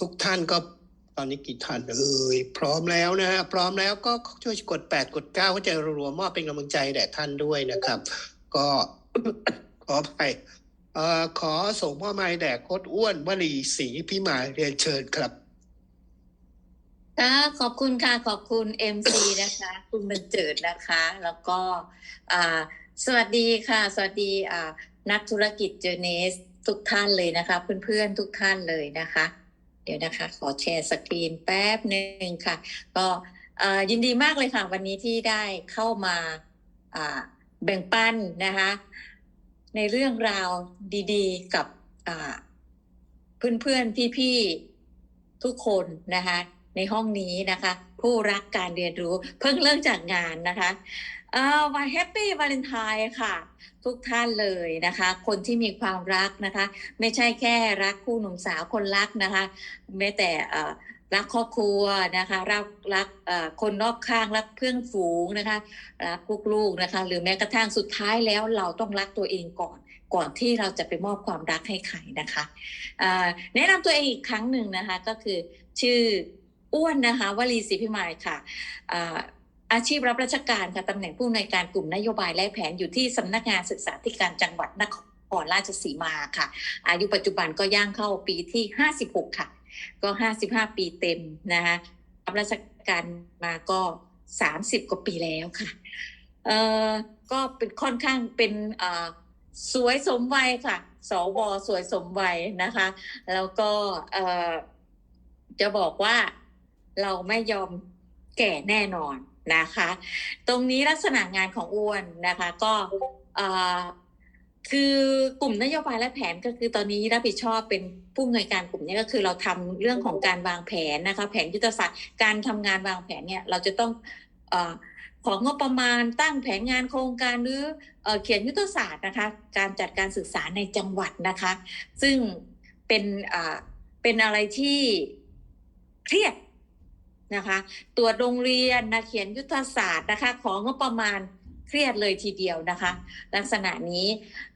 ทุกท่านก็ตอนนี้กี่ท่านเอ่ยพร้อมแล้วนะฮะพร้อมแล้วก็ช่วยกดแปดกดเก้าก็จะรัวมอบเป็นกำลังใจแด่ท่านด้วยนะครับ ก็ขอไปเอ่อขอส่งมอบไม้แด่โคดอ้วนวลีศรีพิมายเรียนเชิญครับค่ะขอบคุณค่ะ ขอบคุณ MC นะคะ คุณบรรเจิดนะคะ แล้วก็อ่าสวัสดีค่ะ สวัสดีอ่านักธุรกิจเจเนสทุกท่านเลยนะคะ เพื่อนๆทุกท่านเลยนะคะ เดี๋ยวนะคะ ขอแชร์สกรีนแป๊บหนึ่งค่ะ ก็ยินดีมากเลยค่ะ วันนี้ที่ได้เข้ามาแบ่งปันนะคะ ในเรื่องราวดีๆกับเพื่อนๆ พี่ๆ ทุกคนนะคะ ในห้องนี้นะคะ ผู้รักการเรียนรู้เพิ่งเริ่มจากงานนะคะเออวันแฮปปี้วาเลนไทน์ค่ะ ทุกท่านเลยนะคะ คนที่มีความรักนะคะ ไม่ใช่แค่รักคู่หนุ่มสาวคนรักนะคะแม้แต่เอ่อรักครอบครัวนะคะรักรักคนรอบข้างรักเพื่อนฝูงนะคะรักลูกๆนะคะ หรือแม้กระทั่งสุดท้ายแล้วเราต้องรักตัวเองก่อน ก่อนที่เราจะไปมอบความรักให้ใครนะคะแนะนำตัวเองอีกครั้งหนึ่งนะคะก็คือชื่อ อ้วนนะคะวลีศรีพิมายค่ะอาอาชีพรับราชการค่ะตำแหน่งผู้อำนวยการกลุ่มนโยบายและแผนอยู่ที่สำนักงานศึกษาธิการจังหวัดนครราชสีมาค่ะ อายุปัจจุบันก็ย่างเข้าปีที่ 56 ค่ะ ก็ 55 ปีเต็มนะคะรับราชการมาก็ 30 กว่าปีแล้วค่ะเอ่อก็เป็นค่อนข้างเป็นสวยสมวัยค่ะ สวสวยสมวัยนะคะ แล้วก็จะบอกว่า เราไม่ยอมแก่แน่นอนนะคะ ตรงนี้ลักษณะงานของอ้วนนะคะก็คือกลุ่มนโยบายและแผนก็คือตอนนี้รับผิดชอบเป็นผู้อำนวยการกลุ่มนี้ก็คือเราทำเรื่องของการวางแผนนะคะ แผนยุทธศาสตร์การทำงานวางแผนเนี่ยเราจะต้องอของงบประมาณตั้งแผนงานโครงการหรือเอเขียนยุทธศาสตร์นะคะ การจัดการศึกษาในจังหวัดนะคะ ซึ่งเป็นเป็นอะไรที่เครียด นะคะตรวจโรงเรียนนะเขียนยุทธศาสตร์นะคะของงบประมาณเครียดเลยทีเดียวนะคะ ลักษณะนี้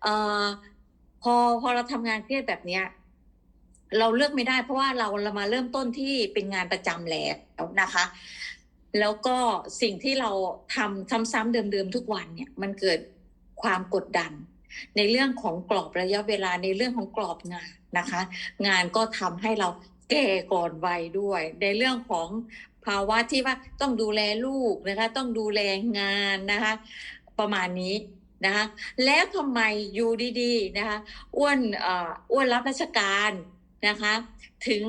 เอ่อพอพอเราทำงานเครียดแบบเนี้ยเราเลือกไม่ได้เพราะว่าเราเรามาเริ่มต้นที่เป็นงานประจำแล้วนะคะ แล้วก็สิ่งที่เราทำซ้ำๆเดิมๆทุกวันเนี่ยมันเกิดความกดดัน ในเรื่องของกรอบระยะเวลาในเรื่องของกรอบงานนะคะ งานก็ทำให้เรา แก่ก่อนวัยด้วย ในเรื่องของภาวะที่ว่าต้องดูแลลูกนะคะต้องดูแลงานนะคะประมาณนี้นะคะแล้วทำไมอยู่ดีๆนะคะอ้วนอ้วนรับราชการนะคะถึง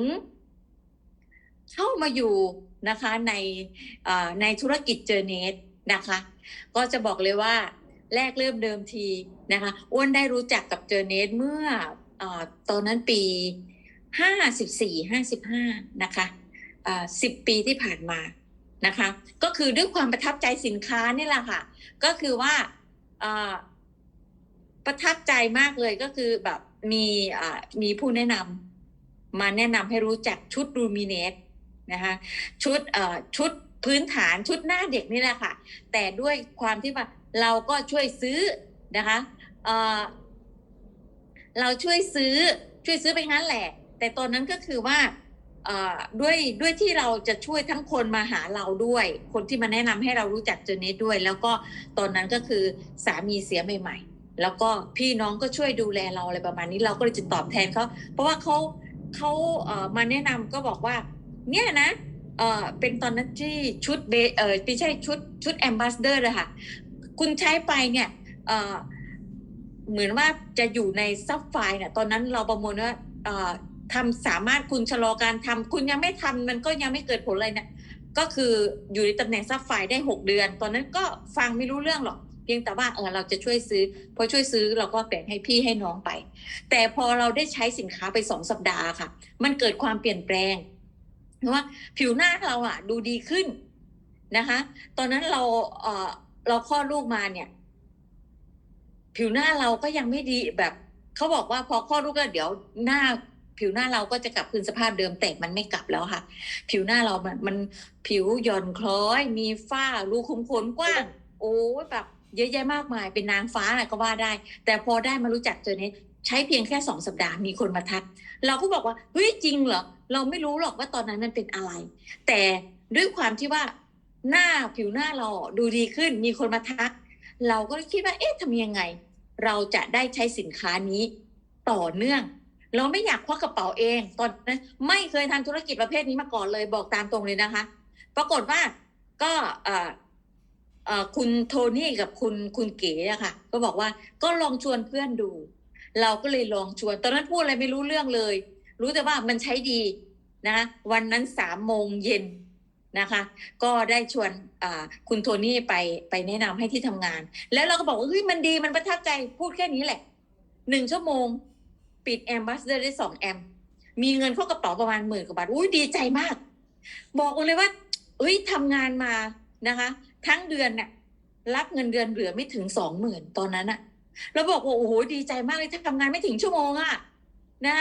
เข้ามาอยู่นะคะในในธุรกิจเจอเนสนะคะก็จะบอกเลยว่าแรกเริ่มเดิมทีนะคะอ้วนได้รู้จักกับเจอเนสเมื่ออตอนนั้นปี ห้าสิบสี่ห้าสิบห้านะคะสิบปีที่ผ่านมานะคะ ก็คือด้วยความประทับใจสินค้านี่แหละค่ะ ก็คือว่าอ่อประทับใจมากเลยก็คือแบบมีอ่ามีผู้แนะนำมาแนะนำให้รู้จักชุดรูมิเนตนะคะชุดเอ่อชุดพื้นฐานชุดหน้าเด็กนี่แหละค่ะ แต่ด้วยความที่ว่าเราก็ช่วยซื้อนะคะเออเราช่วยซื้อช่วยซื้อไปงั้นแหละ แต่ตอนนั้นก็คือว่าด้วยด้วยที่เราจะช่วยทั้งคนมาหาเราด้วย คนที่มาแนะนำให้เรารู้จักเจอเนสด้วย แล้วก็ตอนนั้นก็คือสามีเสียใหม่ ๆ แล้วก็พี่น้องก็ช่วยดูแลเราอะไรประมาณนี้เราก็เลยจะตอบแทนเขาเพราะว่าเขาเขาเมาแนะนำก็บอกว่า เนี่ยนะเออเป็นตอนนั้นที่ชุดเบเออไม่ใช่ชุดชุดแอมบาสเดอร์เลยค่ะ คุณใช้ไปเนี่ยเออเหมือนว่าจะอยู่ในซับไฟล์เนี่ยตอนนั้นเราประมวลว่า ทำสามารถคุณชะลอการทำคุณยังไม่ทำมันก็ยังไม่เกิดผลเลยเนี่ยก็คืออยู่ในตำแหน่งซับไฟได้หกเดือน ตอนนั้นก็ฟังไม่รู้เรื่องหรอก เพียงแต่ว่าเออเราจะช่วยซื้อ พอช่วยซื้อเราก็แบ่งให้พี่ให้น้องไป แต่พอเราได้ใช้สินค้าไปสองสัปดาห์ค่ะ มันเกิดความเปลี่ยนแปลงเพราะว่าผิวหน้าเราอะดูดีขึ้นนะคะ ตอนนั้นเราเออเราคลอดลูกมาเนี่ย ผิวหน้าเราก็ยังไม่ดีแบบเขาบอกว่าพอคลอดลูกแล้วเดี๋ยวหน้า ผิวหน้าเราก็จะกลับคืนสภาพเดิมแต่มันไม่กลับแล้วค่ะ ผิวหน้าเรามันมันผิวหย่อนคล้อย มีฝ้ารูขุมขนกว้าง โอ้แบบเยอะแยะมากมายเป็นนางฟ้าน่ะก็ว่าได้ แต่พอได้มารู้จักเจอเนี้ใช้เพียงแค่สองสัปดาห์มีคนมาทัก เราก็บอกว่าเฮ้ยจริงเหรอเราไม่รู้หรอกว่าตอนนั้นมันเป็นอะไร แต่ด้วยความที่ว่าหน้าผิวหน้าเราดูดีขึ้นมีคนมาทัก เราก็คิดว่าเอ๊ะทำยังไง เราจะได้ใช้สินค้านี้ต่อเนื่อง เราไม่อยากควักกระเป๋าเองตอนนั้นไม่เคยทำธุรกิจประเภทนี้มาก่อนเลยบอกตามตรงเลยนะคะ ปรากฏว่าก็คุณโทนี่กับคุณคุณเก๋อะค่ะ ก็บอกว่าก็ลองชวนเพื่อนดู เราก็เลยลองชวน ตอนนั้นพูดอะไรไม่รู้เรื่องเลย รู้แต่ว่ามันใช้ดีนะวันนั้นสามโมงเย็นนะคะ ก็ได้ชวนคุณโทนี่ไปไปแนะนำให้ที่ทำงาน แล้วเราก็บอกว่าเฮ้ยมันดีมันประทับใจพูดแค่นี้แหละหนึ่งชั่วโมง ปิดแอมบัสเดอร์ได้สองแอม มีเงินเข้ากระเป๋าประมาณหมื่นกว่าบาทอุ้ยดีใจมาก บอกเลยว่าเอ้ยทำงานมานะคะ ทั้งเดือนเนี่ยรับเงินเดือนเหลือไม่ถึงสองหมื่นตอนนั้นอะแล้วบอกว่าโอ้โหดีใจมากเลยถ้าทำงานไม่ถึงชั่วโมงอะนะ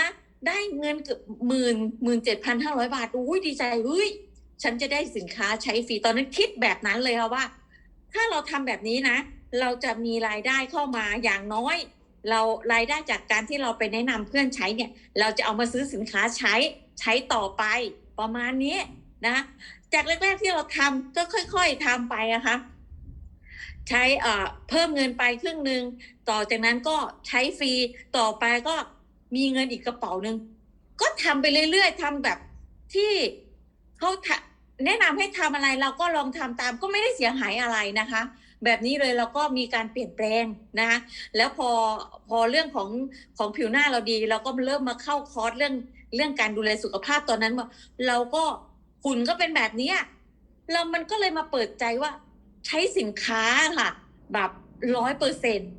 ได้เงินเกือบหมื่นหมื่นเจ็ดพันห้าร้อยบาทอุ้ยดีใจเฮ้ยฉันจะได้สินค้าใช้ฟรีตอนนั้นคิดแบบนั้นเลยค่ะว่า ถ้าเราทำแบบนี้นะ เราจะมีรายได้เข้ามาอย่างน้อย เรารายได้จากการที่เราไปแนะนำเพื่อนใช้เนี่ย เราจะเอามาซื้อสินค้าใช้ใช้ต่อไปประมาณนี้นะจากแรก ๆที่เราทำก็ค่อย ๆทำไปอะคะใช้เอ่อเพิ่มเงินไปครึ่งหนึ่งต่อจากนั้นก็ใช้ฟรีต่อไปก็มีเงินอีกกระเป๋าหนึ่งก็ทำไปเรื่อย ๆทำแบบที่เขาแนะนำให้ทำอะไรเราก็ลองทำตามก็ไม่ได้เสียหายอะไรนะคะ แบบนี้เลยเราก็มีการเปลี่ยนแปลงนะคะแล้วพอพอเรื่องของของผิวหน้าเราดี เราก็เริ่มมาเข้าคอร์สเรื่องเรื่องการดูแลสุขภาพตอนนั้นว่าเราก็หุ่นก็เป็นแบบนี้เรามันก็เลยมาเปิดใจว่าใช้สินค้าค่ะ แบบร้อยเปอร์เซ็นต์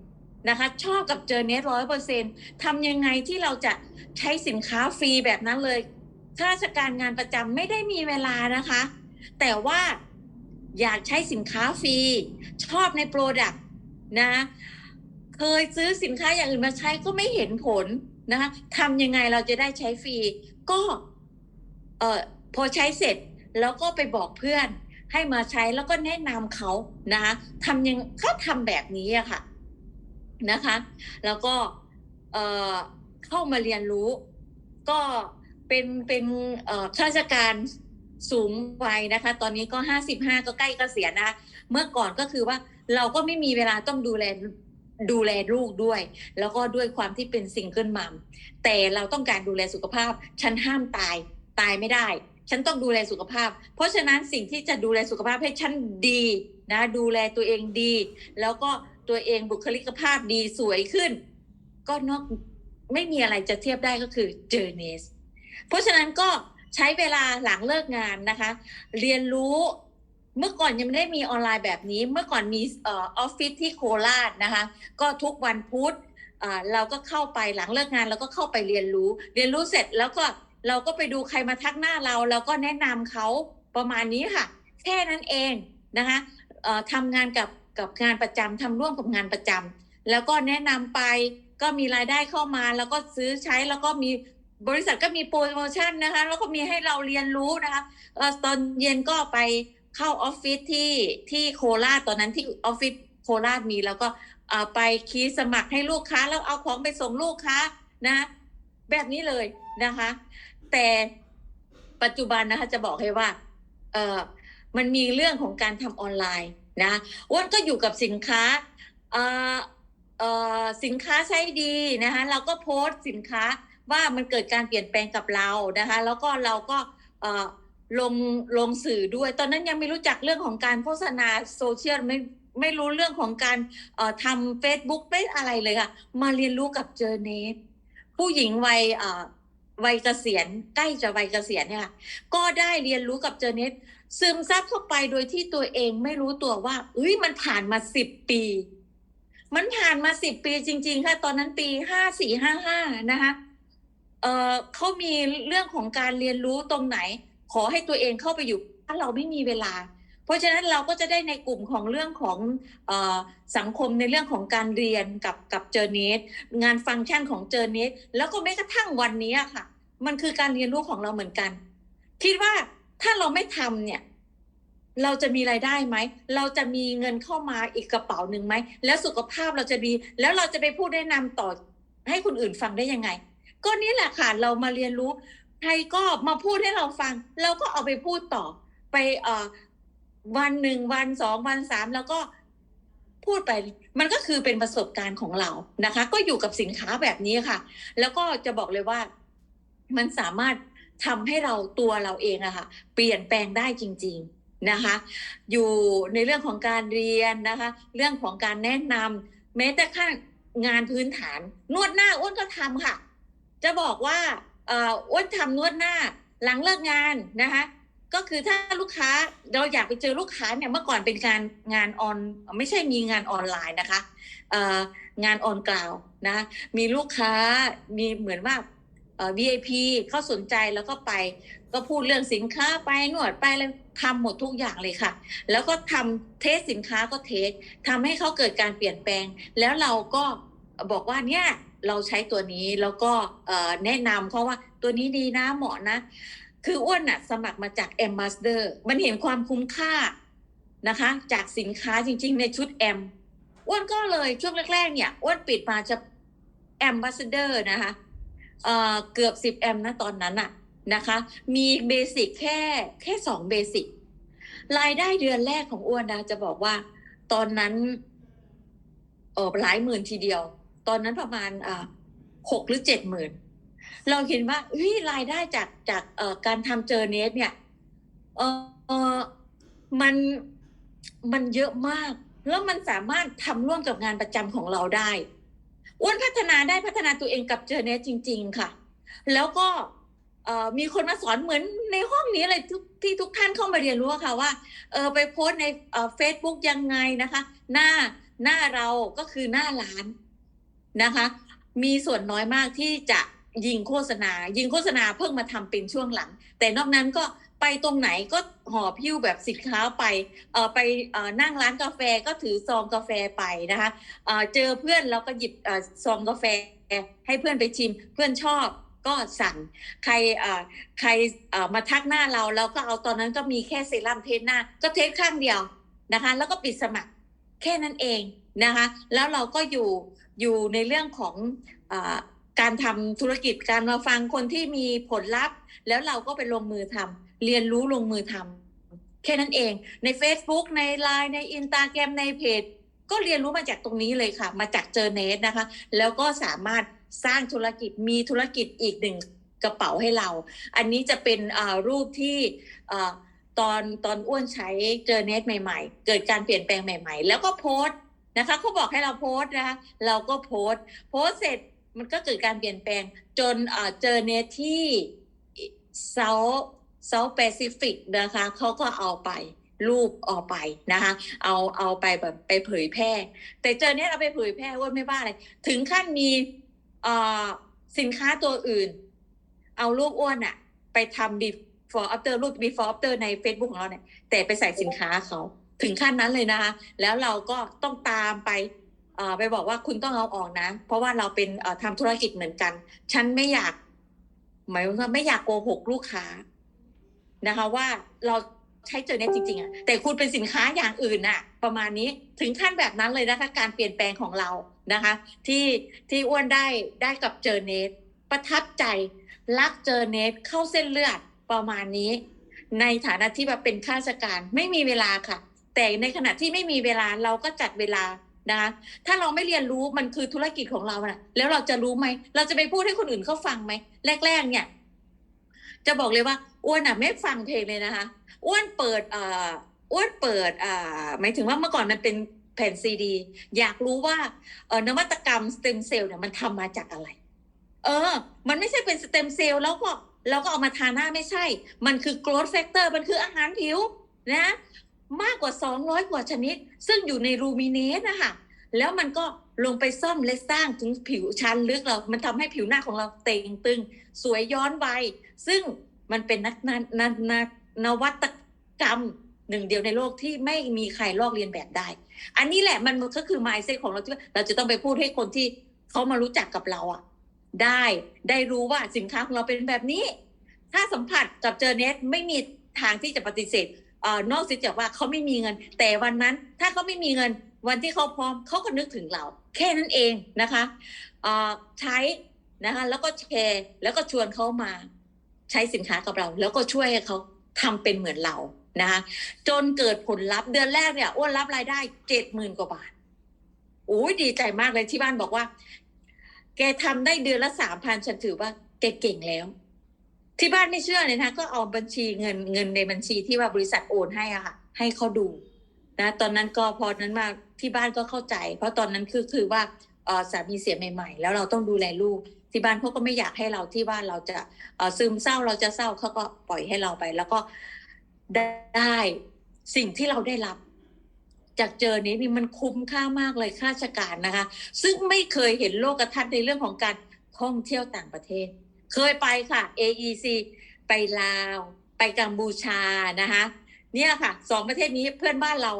นะคะชอบกับเจอเน็ตร้อยเปอร์เซ็นทำยังไงที่เราจะใช้สินค้าฟรีแบบนั้นเลยข้าราชการงานประจำไม่ได้มีเวลานะคะ แต่ว่า อยากใช้สินค้าฟรี ชอบในโปรดักต์นะเคยซื้อสินค้าอย่างอื่นมาใช้ก็ไม่เห็นผลนะคะทำยังไงเราจะได้ใช้ฟรี ก็เออพอใช้เสร็จแล้วก็ไปบอกเพื่อนให้มาใช้แล้วก็แนะนำเขานะคะทำยังเขาทำแบบนี้อะค่ะนะคะ แล้วก็เอ่อเข้ามาเรียนรู้ ก็เป็นเป็นข้าราชการ สูงวัยนะคะ ตอนนี้ก็ห้าสิบห้าก็ใกล้เกษียณนะคะเมื่อก่อนก็คือว่าเราก็ไม่มีเวลาต้องดูแลดูแลลูกด้วย แล้วก็ด้วยความที่เป็นซิงเกิลมัมแต่เราต้องการดูแลสุขภาพ ฉันห้ามตายตายไม่ได้ ฉันต้องดูแลสุขภาพ เพราะฉะนั้นสิ่งที่จะดูแลสุขภาพให้ฉันดีนะ ดูแลตัวเองดี แล้วก็ตัวเองบุคลิกภาพดีสวยขึ้น ก็นอกไม่มีอะไรจะเทียบได้ก็คือเจอเนสเพราะฉะนั้นก็ ใช้เวลาหลังเลิกงานนะคะ เรียนรู้เมื่อก่อนยังไม่ได้มีออนไลน์แบบนี้ เมื่อก่อนมีออฟฟิศที่โคราชนะคะ ก็ทุกวันพุธเราก็เข้าไปหลังเลิกงานเราก็เข้าไปเรียนรู้ เรียนรู้เสร็จแล้วก็เราก็ไปดูใครมาทักหน้าเรา เราก็แนะนำเขาประมาณนี้ค่ะ แค่นั้นเองนะคะทำงานกับกับงานประจำทำร่วมกับงานประจำแล้วก็แนะนำไปก็มีรายได้เข้ามา แล้วก็ซื้อใช้แล้วก็มี บริษัทก็มีโปรโมชั่นนะคะ แล้วก็มีให้เราเรียนรู้นะคะตอนเย็นก็ไปเข้าออฟฟิศที่ที่โคราชตอนนั้นที่ออฟฟิศโคราชมีแล้วก็ไปคีย์สมัครให้ลูกค้า แล้วเอาของไปส่งลูกค้านะแบบนี้เลยนะคะ แต่ปัจจุบันนะคะจะบอกให้ว่าเออมันมีเรื่องของการทำออนไลน์นะอ้วนก็อยู่กับสินค้าเออเออสินค้าใช้ดีนะคะเราก็โพสต์สินค้า ว่ามันเกิดการเปลี่ยนแปลงกับเรานะคะ แล้วก็เราก็ลงลงสื่อด้วย ตอนนั้นยังไม่รู้จักเรื่องของการโฆษณาโซเชียลไม่ไม่รู้เรื่องของการทำ Facebook ไม่อะไรเลยค่ะ มาเรียนรู้กับเจอเนสผู้หญิงวัยวัยเกษียณใกล้จะวัยเกษียณเนี่ยค่ะก็ได้เรียนรู้กับเจอเน็ตซึมซับเข้าไปโดยที่ตัวเองไม่รู้ตัวว่าเอ้ยมันผ่านมาสิบปี มันผ่านมาสิบปีจริง ๆ ค่ะ ตอนนั้นปีห้าสี่ห้าห้านะคะ เออเขามีเรื่องของการเรียนรู้ตรงไหน ขอให้ตัวเองเข้าไปอยู่ถ้าเราไม่มีเวลา เพราะฉะนั้นเราก็จะได้ในกลุ่มของเรื่องของออสังคมในเรื่องของการเรียนกับกับเจอเนตงานฟังก์ชันของเจอเนตแล้วก็แม้กระทั่งวันนี้ค่ะ มันคือการเรียนรู้ของเราเหมือนกัน คิดว่าถ้าเราไม่ทำเนี่ยเราจะมีรายได้ไหม เราจะมีเงินเข้ามาอีกกระเป๋าหนึ่งไหม แล้วสุขภาพเราจะดี แล้วเราจะไปพูดแนะนำต่อให้คนอื่นฟังได้ยังไง ก็นี่แหละค่ะเรามาเรียนรู้ใครก็มาพูดให้เราฟัง เราก็เอาไปพูดต่อไปเอ่อวันหนึ่งวันสองวันสามแล้วก็พูดไปมันก็คือเป็นประสบการณ์ของเรานะคะ ก็อยู่กับสินค้าแบบนี้ค่ะ แล้วก็จะบอกเลยว่ามันสามารถทำให้เราตัวเราเองอะค่ะ เปลี่ยนแปลงได้จริง ๆนะคะ อยู่ในเรื่องของการเรียนนะคะ เรื่องของการแนะนำแม้แต่ขั้นงานพื้นฐาน นวดหน้าอ้วนก็ทำค่ะ จะบอกว่าอ้วนทำนวดหน้าหลังเลิกงานนะคะก็คือถ้าลูกค้าเราอยากไปเจอลูกค้าเนี่ยเมื่อก่อนเป็นการงานออนไม่ใช่มีงานออนไลน์นะคะงานออนกราวนะมีลูกค้ามีเหมือนว่า VIP เขาสนใจแล้วก็ไป ก็พูดเรื่องสินค้าไปนวดไปเลยทำหมดทุกอย่างเลยค่ะ แล้วก็ทำเทสสินค้าก็เทสทำให้เขาเกิดการเปลี่ยนแปลง แล้วเราก็บอกว่าเนี่ย เราใช้ตัวนี้แล้วก็แนะนำเขาว่าตัวนี้ดีนะเหมาะนะ คืออ้วนน่ะสมัครมาจาก a m b a s s d o r มันเห็นความคุ้มค่านะคะ จากสินค้าจริง ๆ ในชุดแอมอ้วนก็เลยช่วงแรกๆเนี่ยอ้วนปิดมาจะ a m b a s s d o r นะคะเเกือบสิบแอมนะตอนนั้นอะนะคะ มีเบสิกแค่แค่สองเบสิกรายได้เดือนแรกของอ้วนนะจะบอกว่า ตอนนั้นออหลายหมื่นทีเดียว ตอนนั้นประมาณหกหรือเจ็ดหมื่นเราเห็นว่าเฮ้ยรายได้จากจากการทำเจอเนสเนี่ยเออมันมันเยอะมาก แล้วมันสามารถทำร่วมกับงานประจำของเราได้อ้วนพัฒนาได้พัฒนาตัวเองกับเจอเนสจริง ๆ ค่ะ แล้วก็มีคนมาสอนเหมือนในห้องนี้เลยทุกที่ทุกท่านเข้ามาเรียนรู้ค่ะว่าเออไปโพสในเฟซบุ๊กยังไงนะคะ หน้าหน้าเราก็คือหน้าร้าน นะคะ มีส่วนน้อยมากที่จะยิงโฆษณา ยิงโฆษณาเพิ่งมาทำเป็นช่วงหลัง แต่นอกนั้นก็ไปตรงไหนก็ห่อพิ้วแบบสินค้าไปเออไปเออนั่งร้านกาแฟก็ถือซองกาแฟไปนะคะเออเจอเพื่อนเราก็หยิบเออซองกาแฟให้เพื่อนไปชิม เพื่อนชอบก็สั่งใครเอ่อใครเอ่อมาทักหน้าเราเราก็เอาตอนนั้นก็มีแค่เซรั่มเทสหน้า ก็เทสข้างเดียวนะคะ แล้วก็ปิดสมัครแค่นั้นเองนะคะ แล้วเราก็อยู่ อยู่ในเรื่องของอการทำธุรกิจการมาฟังคนที่มีผลลัพธ์ แล้วเราก็ไปลงมือทำเรียนรู้ลงมือทำแค่นั้นเอง ใน Facebook ใน Line ในอินตาแกรมในเพจก็เรียนรู้มาจากตรงนี้เลยค่ะ มาจากเจอเนสนะคะ แล้วก็สามารถสร้างธุรกิจมีธุรกิจอีกหนึ่งกระเป๋าให้เรา อันนี้จะเป็นรูปที่อตอนตอนอ้วนใช้เจอเนสใหม่ ๆ เกิดการเปลี่ยนแปลงใหม่ ๆ แล้วก็โพสต์ นะคะเขาบอกให้เราโพสต์นะคะเราก็โพสต์ โพสต์เสร็จมันก็เกิดการเปลี่ยนแปลงจนเจอเนที่เซาเซาแปซิฟิกนะคะเขาก็เอาไปรูปออกไปนะคะ เอาเอาไปแบบไปเผยแพร่ แต่เจอเนี้ยเอาไปเผยแพร่ว่าไม่บ้าเลยถึงขั้นมีสินค้าตัวอื่น เอารูปอ้วนอะไปทำ before after รูป before after ใน Facebook ของเราเนี่ยแต่ไปใส่สินค้าเขา ถึงขั้นนั้นเลยนะคะ แล้วเราก็ต้องตามไปไปบอกว่าคุณต้องเอาออกนะ เพราะว่าเราเป็นเอ่อทำธุรกิจเหมือนกัน ฉันไม่อยาก หมายว่าไม่อยากโกหกลูกค้านะคะ ว่าเราใช้เจอเน็ตจริงๆอะแต่คุณเป็นสินค้าอย่างอื่นน่ะ ประมาณนี้ถึงขั้นแบบนั้นเลยนะคะการเปลี่ยนแปลงของเรานะคะ ที่ที่อ้วนได้ได้กับเจอเน็ตประทับใจรักเจอเน็ตเข้าเส้นเลือดประมาณนี้ ในฐานะที่แบบเป็นข้าราชการไม่มีเวลาค่ะ แต่ในขณะที่ไม่มีเวลาเราก็จัดเวลานะคะถ้าเราไม่เรียนรู้มันคือธุรกิจของเรานะแล้วเราจะรู้ไหม เราจะไปพูดให้คนอื่นเขาฟังไหม แรก ๆ เนี่ย จะบอกเลยว่าอ้วนอะไม่ฟังเพลงเลยนะคะ อ้วนเปิดเอ่ออ้วนเปิดอ่าหมายถึงว่าเมื่อก่อนมันเป็นแผ่นซีดี อยากรู้ว่าเออนวัตกรรมสเต็มเซลล์เนี่ยมันทำมาจากอะไร เออ มันไม่ใช่เป็นสเต็มเซลล์แล้วก็เราก็เอามาทาหน้าไม่ใช่ มันคือ growth factor มันคืออาหารผิวนะ มากกว่า 200 กว่าชนิด ซึ่งอยู่ในรูมิเนสนะคะแล้วมันก็ลงไปซ่อมและสร้างถึงผิวชั้นลึกเรา มันทำให้ผิวหน้าของเราเต่งตึง สวยย้อนวัย ซึ่งมันเป็นนักนนนนนวัตกรรมหนึ่งเดียวในโลกที่ไม่มีใครลอกเลียนแบบได้ อันนี้แหละมันก็คือ mindset ของเราที่เราจะต้องไปพูดให้คนที่เขามารู้จักกับเราอะได้ได้รู้ว่าสินค้าของเราเป็นแบบนี้ ถ้าสัมผัสกับเจอเน็ตไม่มีทางที่จะปฏิเสธ อนอกจากว่าเขาไม่มีเงิน แต่วันนั้นถ้าเขาไม่มีเงิน วันที่เขาพร้อมเขาก็นึกถึงเรา แค่นั้นเองนะคะใช้นะคะแล้วก็แชร์แล้วก็ชวนเขามาใช้สินค้ากับเรา แล้วก็ช่วยให้เขาทำเป็นเหมือนเรานะคะจนเกิดผลลัพธ์เดือนแรกเนี่ยอ้วนรับรายได้เจ็ดหมื่นกว่าบาทโอ้ยดีใจมากเลยที่บ้านบอกว่า แกทำได้เดือนละสามพันฉันถือว่าแกเก่งแล้ว ที่บ้านไม่เชื่อเลยนะก็เอาบัญชีเงินเงินในบัญชีที่ว่าบริษัทโอนให้อะค่ะ ให้เขาดูนะตอนนั้นก็พอนั้นมาที่บ้านก็เข้าใจ เพราะตอนนั้นคือคือว่าสามีเสียใหม่ ๆ แล้วเราต้องดูแลลูกที่บ้านเขาก็ไม่อยากให้เราที่บ้านเราจะซึมเศร้าเราจะเศร้าเขาก็ปล่อยให้เราไป แล้วก็ได้สิ่งที่เราได้รับ จากเจอนี้นี่มันคุ้มค่ามากเลยข้าราชการนะคะ ซึ่งไม่เคยเห็นโลกทัศน์ในเรื่องของการท่องเที่ยวต่างประเทศ เคยไปค่ะ AEC ไปลาว ไปกัมพูชานะคะเนี่ยค่ะสองประเทศนี้เพื่อนบ้านเรา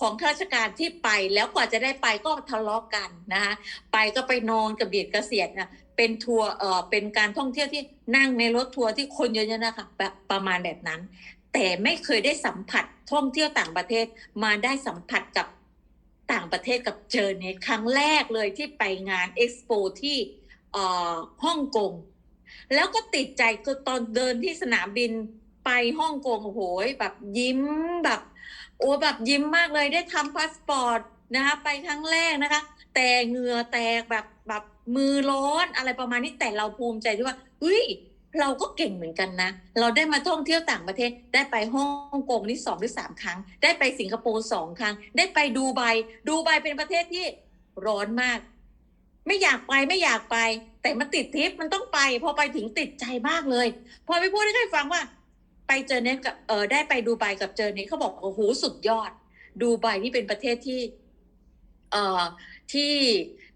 ของข้าราชการที่ไปแล้วกว่าจะได้ไปก็ทะเลาะกันนะคะไปก็ไปนอนกับเบียดกเกษียณนะเป็นทัวร์เออเป็นการท่องเที่ยวที่นั่งในรถทัวร์ที่คนเยอะๆนะคะแบบประมาณแบบนั้น แต่ไม่เคยได้สัมผัสท่องเที่ยวต่างประเทศมาได้สัมผัสกับต่างประเทศกับเจอเนครั้งแรกเลยที่ไปงานเอ็กซ์โปที่ฮ่องกง แล้วก็ติดใจก็ตอนเดินที่สนามบินไปฮ่องกงโอ้โหแบบยิ้มแบบโอ้แบบยิ้มมากเลยได้ทำพาสปอร์ตนะคะไปครั้งแรกนะคะ แต่เหงื่อแตกแบบแบบมือร้อนอะไรประมาณนี้แต่เราภูมิใจที่ว่าเฮ้ยเราก็เก่งเหมือนกันนะ เราได้มาท่องเที่ยวต่างประเทศ ได้ไปฮ่องกงนี่สองหรือสามครั้ง ได้ไปสิงคโปร์สองครั้ง ได้ไปดูไบ ดูไบเป็นประเทศที่ร้อนมาก ไม่อยากไปไม่อยากไป แต่มันติดทริปมันต้องไป พอไปถึงติดใจมากเลย พอไปพูดให้ใครฟังว่า ไปเจอเน็ตกับเออได้ไปดูไบกับเจอเน็ตเขาบอกโอ้โหสุดยอด ดูไบนี่เป็นประเทศที่เอ่อที่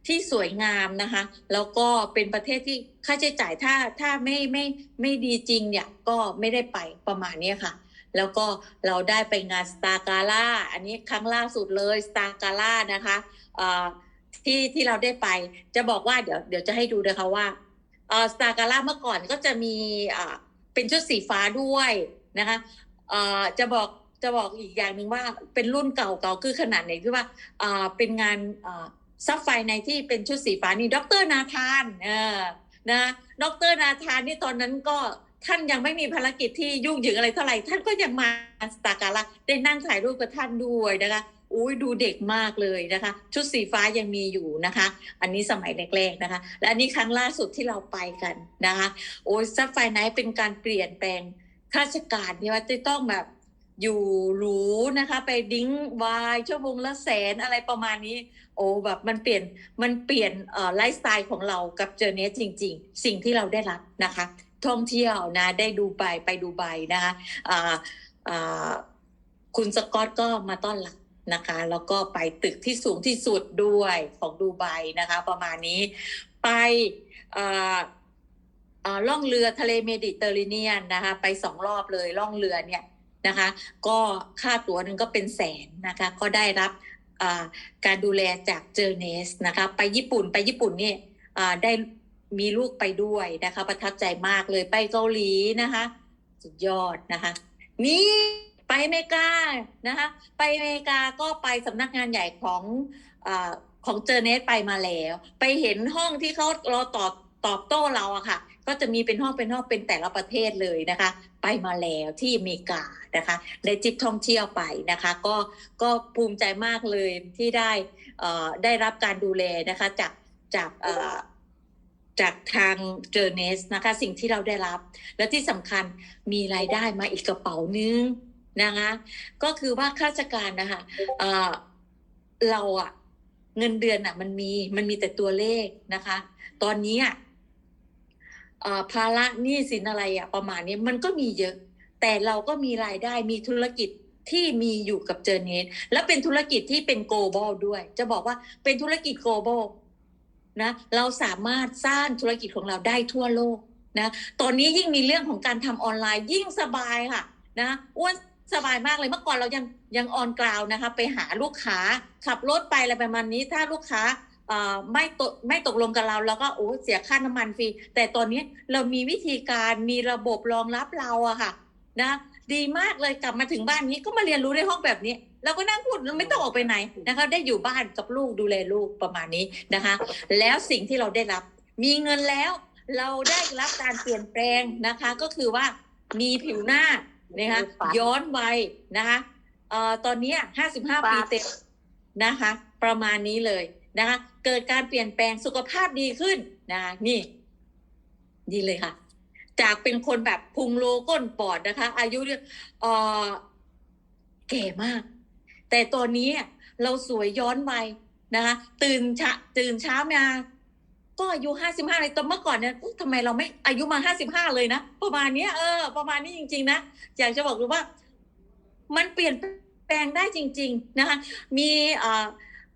ที่สวยงามนะคะ แล้วก็เป็นประเทศที่ค่าใช้จ่ายถ้าถ้าไม่ไม่ไม่ดีจริงเนี่ยก็ไม่ได้ไปประมาณนี้ค่ะ แล้วก็เราได้ไปงานสตาร์กาล่าอันนี้ครั้งล่าสุดเลยสตาร์กาล่านะคะเอ่อ ที่ที่เราได้ไป จะบอกว่าเดี๋ยวเดี๋ยวจะให้ดูนะคะว่าเออสตาร์กาล่าเมื่อก่อนก็จะมีอ่าเป็นชุดสีฟ้าด้วยนะคะเออจะบอกจะบอกอีกอย่างหนึ่งว่าเป็นรุ่นเก่าเก่าคือขนาดไหนคือว่าอ่าเป็นงานอ่าซับไฟในที่เป็นชุดสีฟ้านี่ดรนาธานเออนะดรนาธานนี่ตอนนั้นก็ท่านยังไม่มีภารกิจที่ยุ่งเหยิงอะไรเท่าไหร่ ท่านก็ยังมาสตาร์กาล่าได้นั่งถ่ายรูปกับท่านด้วยนะคะ อุ้ยดูเด็กมากเลยนะคะ ชุดสีฟ้ายังมีอยู่นะคะ อันนี้สมัยแรกๆนะคะ และอันนี้ครั้งล่าสุดที่เราไปกันนะคะ โอ้ยซับไฟไนท์เป็นการเปลี่ยนแปลงข้าราชการที่ว่าจะต้องแบบอยู่หรูนะคะ ไปดิ้งวายชั่วโมงละแสนอะไรประมาณนี้ โอ้แบบมันเปลี่ยนมันเปลี่ยนไลฟ์สไตล์ของเรากับเจอเนสจริง ๆ สิ่งที่เราได้รับนะคะ ท่องเที่ยวนะได้ดูไบไปดูไบนะคะคุณสกอตก็มาต้อนรับ นะคะ แล้วก็ไปตึกที่สูงที่สุดด้วยของดูไบนะคะ ประมาณนี้ไปอ่าอ่าล่องเรือทะเลเมดิเตอร์เรเนียนนะคะ ไปสองรอบเลยล่องเรือเนี่ยนะคะ ก็ค่าตั๋วหนึ่งก็เป็นแสนนะคะ ก็ได้รับการดูแลจากเจอเนสนะคะ ไปญี่ปุ่นไปญี่ปุ่นเนี่ยอ่าได้มีลูกไปด้วยนะคะ ประทับใจมากเลยไปเกาหลีนะคะ สุดยอดนะคะ นี่ ไปอเมริกานะคะไปอเมริกาก็ไปสำนักงานใหญ่ของอของเจอเนสไปมาแล้ว ไปเห็นห้องที่เขาเราตอบตอบโต้เราอะค่ะ ก็จะมีเป็นห้องเป็นห้องเป็นแต่ละประเทศเลยนะคะ ไปมาแล้วที่อเมริกานะคะได้จิบท่องเที่ยวไปนะคะ ก็ก็ภูมิใจมากเลยที่ได้เอ่อได้รับการดูแลนะคะจากจากเอ่อจากทางเจอเนสนะคะ สิ่งที่เราได้รับ และที่สำคัญมีรายได้มาอีกกระเป๋านึง นะคะก็คือว่าข้าราชการนะคะเเราอะเงินเดือนอะมันมีมันมีแต่ตัวเลขนะคะ ตอนนี้อะภาระหนี้สินอะไรอะประมาณนี้มันก็มีเยอะ แต่เราก็มีรายได้มีธุรกิจที่มีอยู่กับเจอเนสและเป็นธุรกิจที่เป็น global ด้วย จะบอกว่าเป็นธุรกิจ global นะเราสามารถสร้างธุรกิจของเราได้ทั่วโลกนะตอนนี้ยิ่งมีเรื่องของการทำออนไลน์ยิ่งสบายค่ะนะอ้วน สบายมากเลยเมื่อก่อนเรายังยังออนกราวนะคะไปหาลูกค้าขับรถไปอะไรประมาณนี้ถ้าลูกค้าเอ่อไม่ตกไม่ตกลงกับเราเราก็โอ้เสียค่าน้ำมันฟรี แต่ตอนนี้เรามีวิธีการมีระบบรองรับเราอะค่ะนะดีมากเลยกลับมาถึงบ้านนี้ก็มาเรียนรู้ในห้องแบบนี้เราก็นั่งพูดเราไม่ต้องออกไปไหนนะคะ ได้อยู่บ้านกับลูกดูแลลูกประมาณนี้นะคะ แล้วสิ่งที่เราได้รับ มีเงินแล้ว เราได้รับการเปลี่ยนแปลงนะคะ ก็คือว่ามีผิวหน้า นะคะย้อนวัยนะคะเอ่อตอนเนี้ห้าสิบห้าปีเต็มนะคะ ประมาณนี้เลยนะคะ เกิดการเปลี่ยนแปลงสุขภาพดีขึ้นนะคะนี่ ดีเลยค่ะ จากเป็นคนแบบพุงโลก้นปอดนะคะ อายุเนี่ยเอ่อแก่มาก แต่ตอนนี้เราสวยย้อนวัยนะคะ ตื่นเช้าตื่นเช้ามา ก็อายุห้าสิบห้าเลยแต่เมื่อก่อนเนี่ยทำไมเราไม่อายุมาห้าสิบห้าเลยนะประมาณนี้เออ ประมาณนี้จริง ๆ นะอยากจะบอกเลยว่า มันเปลี่ยนแปลงได้จริง ๆ นะคะ มีเอ่อ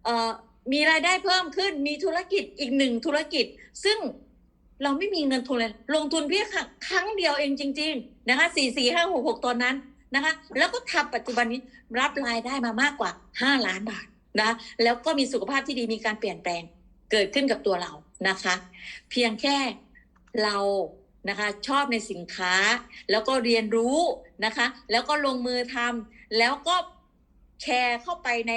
เอ่อมีรายได้เพิ่มขึ้น มีธุรกิจอีกหนึ่งธุรกิจ ซึ่งเราไม่มีเงินทุนเลย ลงทุนเพียงครั้งเดียวเองจริง ๆ นะคะสี่สี่ห้าหกหกตอนนั้นนะคะ แล้วก็ทำปัจจุบันนี้รับรายได้มามากกว่าห้าล้านบาทนะ แล้วก็มีสุขภาพที่ดีมีการเปลี่ยนแปลงเกิดขึ้นกับตัวเรา นะคะ เพียงแค่เรานะคะชอบในสินค้าแล้วก็เรียนรู้นะคะ แล้วก็ลงมือทำแล้วก็แชร์เข้าไปใน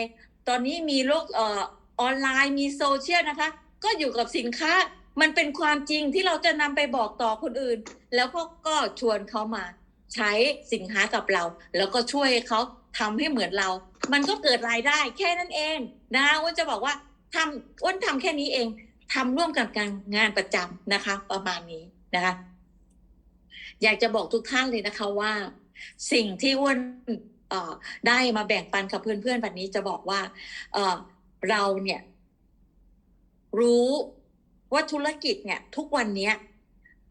ตอนนี้มีโลกเอ่อออนไลน์มีโซเชียลนะคะ ก็อยู่กับสินค้ามันเป็นความจริงที่เราจะนำไปบอกต่อคนอื่น แล้วก็ก็ชวนเขามาใช้สินค้ากับเรา แล้วก็ช่วยเขาทำให้เหมือนเรา มันก็เกิดรายได้แค่นั้นเองนะอ้วนจะบอกว่าทำอ้วนทำแค่นี้เอง ทำร่วมกับการงานประจำนะคะ ประมาณนี้นะคะ อยากจะบอกทุกท่านเลยนะคะว่า สิ่งที่อ้วนได้มาแบ่งปันกับเพื่อนๆแบบนี้จะบอกว่าเเราเนี่ย รู้ว่าธุรกิจเนี่ย ทุกวันนี้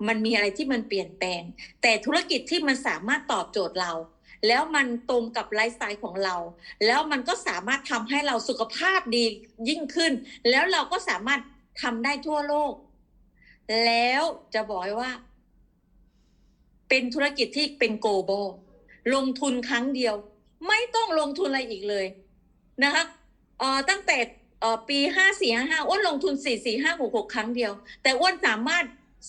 มันมีอะไรที่มันเปลี่ยนแปลง แต่ธุรกิจที่มันสามารถตอบโจทย์เรา แล้วมันตรงกับไลฟ์สไตล์ของเรา แล้วมันก็สามารถทำให้เราสุขภาพดียิ่งขึ้น แล้วเราก็สามารถ ทำได้ทั่วโลก แล้วจะบอกไว้ว่า เป็นธุรกิจที่เป็น global ลงทุนครั้งเดียว ไม่ต้องลงทุนอะไรอีกเลยนะคะเอ่อตั้งแต่เอ่อปีห้าสี่ห้าห้าอ้วนลงทุนสี่สี่ห้าหกหกครั้งเดียว แต่อ้วนสามารถ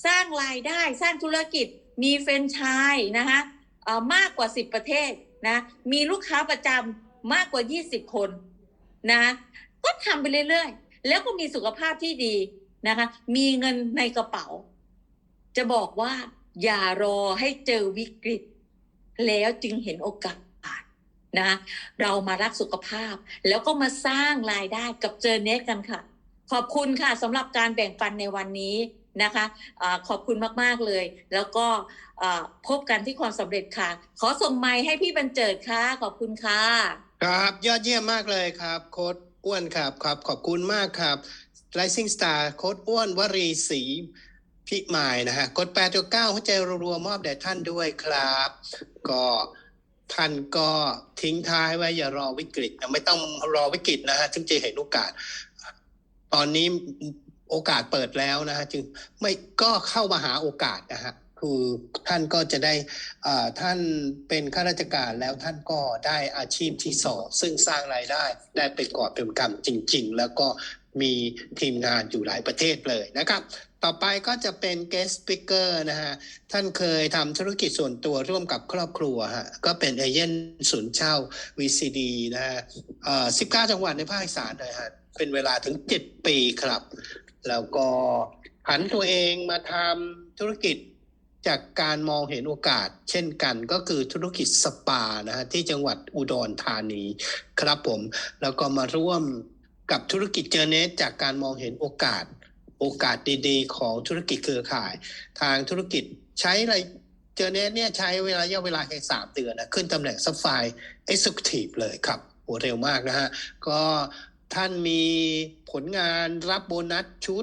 สร้างรายได้สร้างธุรกิจมีแฟรนไชส์นะคะเอ่อมากกว่าสิบประเทศนะมีลูกค้าประจำมากกว่ายี่สิบคนนะก็ทำไปเรื่อยๆ แล้วก็มีสุขภาพที่ดีนะคะ มีเงินในกระเป๋า จะบอกว่าอย่ารอให้เจอวิกฤต แล้วจึงเห็นโอกาสนะเรามารักสุขภาพ แล้วก็มาสร้างรายได้กับเจอเนสกันค่ะ ขอบคุณค่ะสำหรับการแบ่งปันในวันนี้นะคะอาขอบคุณมาก ๆ เลย แล้วก็พบกันที่ความสำเร็จค่ะ ขอส่งไมค์ให้พี่บรรเจิดค่ะ ขอบคุณค่ะ ครับ ยอดเยี่ยมมากเลยครับโค้ด อ้วนครับครับขอบคุณมากครับ Rising Star โค้ดอ้วนวรีศรีพิมายนะฮะกด8.9หัวใจรัวๆมอบแด่ท่านด้วยครับ ก็ท่านก็ทิ้งท้ายไว้อย่ารอวิกฤตนะไม่ต้องรอวิกฤตนะฮะจึงจะเห็นโอกาส ตอนนี้โอกาสเปิดแล้วนะฮะจึงไม่ก็เข้ามาหาโอกาสนะฮะ คือท่านก็จะได้ท่านเป็นข้าราชการแล้วท่านก็ได้อาชีพที่สองซึ่งสร้างรายได้ได้เป็นกอบเป็นกำจริง ๆ แล้วก็มีทีมงานอยู่หลายประเทศเลยนะครับ ต่อไปก็จะเป็น guest speaker นะฮะ ท่านเคยทำธุรกิจส่วนตัวร่วมกับครอบครัวฮะ ก็เป็นเอเย่นศูนย์เช่า VCD นะฮะอ่อ19จังหวัดในภาคอีสานเลยฮะ เป็นเวลาถึง7ปีครับ แล้วก็ผันตัวเองมาทำธุรกิจ จากการมองเห็นโอกาส เช่นกันก็คือธุรกิจสปานะฮะที่จังหวัดอุดรธานีครับผม แล้วก็มาร่วมกับธุรกิจเจอเนสจากการมองเห็นโอกาส โอกาสดีๆ ของธุรกิจเครือข่าย ทางธุรกิจใช้อะไรเจอเนสเนี่ยใช้เวลาระยะเวลาแค่สามเดือนนะขึ้นตำแหน่งซัฟไฟเอ็กซ์ทีฟเลยครับโหเร็วมากนะฮะก็ท่านมีผลงานรับโบนัสชุด